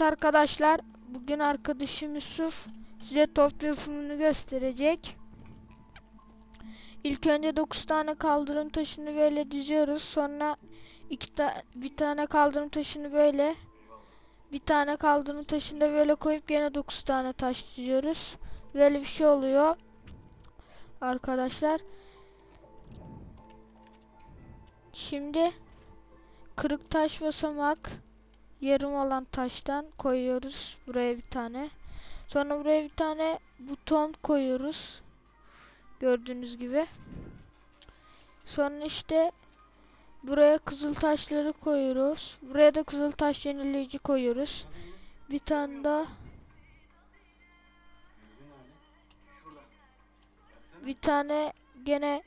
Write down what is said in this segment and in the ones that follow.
Evet arkadaşlar, bugün arkadaşım Yusuf size top yapımını gösterecek. İlk önce 9 tane kaldırım taşını böyle diziyoruz. Sonra iki ta bir tane kaldırım taşını böyle bir tane kaldırım taşını da böyle koyup gene 9 tane taş diziyoruz. Böyle bir şey oluyor. Arkadaşlar. Şimdi kırık taş basamak yarım olan taştan koyuyoruz buraya bir tane. Sonra buraya bir tane buton koyuyoruz. Gördüğünüz gibi. Sonra işte buraya kızıl taşları koyuyoruz. Buraya da kızıl taş yenileyici koyuyoruz. Bir tane daha bir tane gene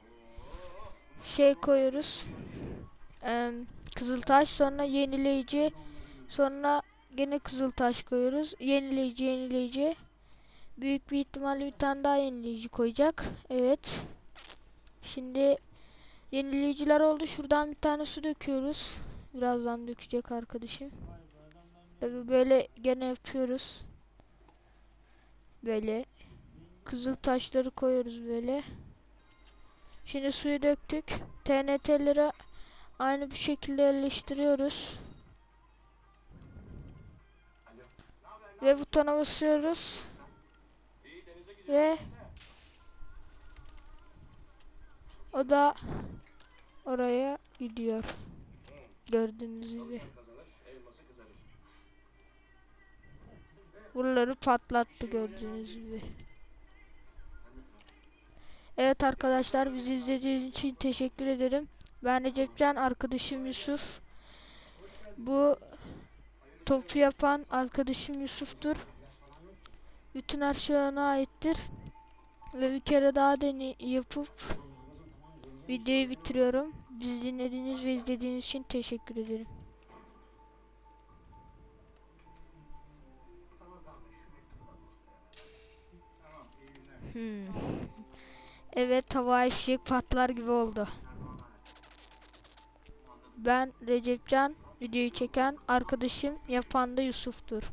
şey koyuyoruz. Ee, kızıl taş sonra yenileyici sonra gene kızıl taş koyuyoruz. Yenileyici yenileyici. Büyük bir ihtimalle bir tane daha yenileyici koyacak. Evet. Şimdi yenileyiciler oldu. Şuradan bir tane su döküyoruz. Birazdan dökecek arkadaşım. Tabi böyle gene yapıyoruz. Böyle kızıl taşları koyuyoruz böyle. Şimdi suyu döktük. TNT'leri aynı bu şekilde yerleştiriyoruz. Ve butona basıyoruz. Ve o da oraya gidiyor. Gördüğünüz gibi. Buraları patlattı gördüğünüz gibi. Evet arkadaşlar bizi izlediğiniz için teşekkür ederim. Ben Recepcan arkadaşım Yusuf. Bu topu yapan arkadaşım Yusuf'tur. Bütün her şey ona aittir. Ve bir kere daha deni yapıp videoyu bitiriyorum. Bizi dinlediğiniz ve izlediğiniz için teşekkür ederim. Hmm. Evet hava eşek patlar gibi oldu. Ben Recepcan videoyu çeken arkadaşım yapan da Yusuf'tur.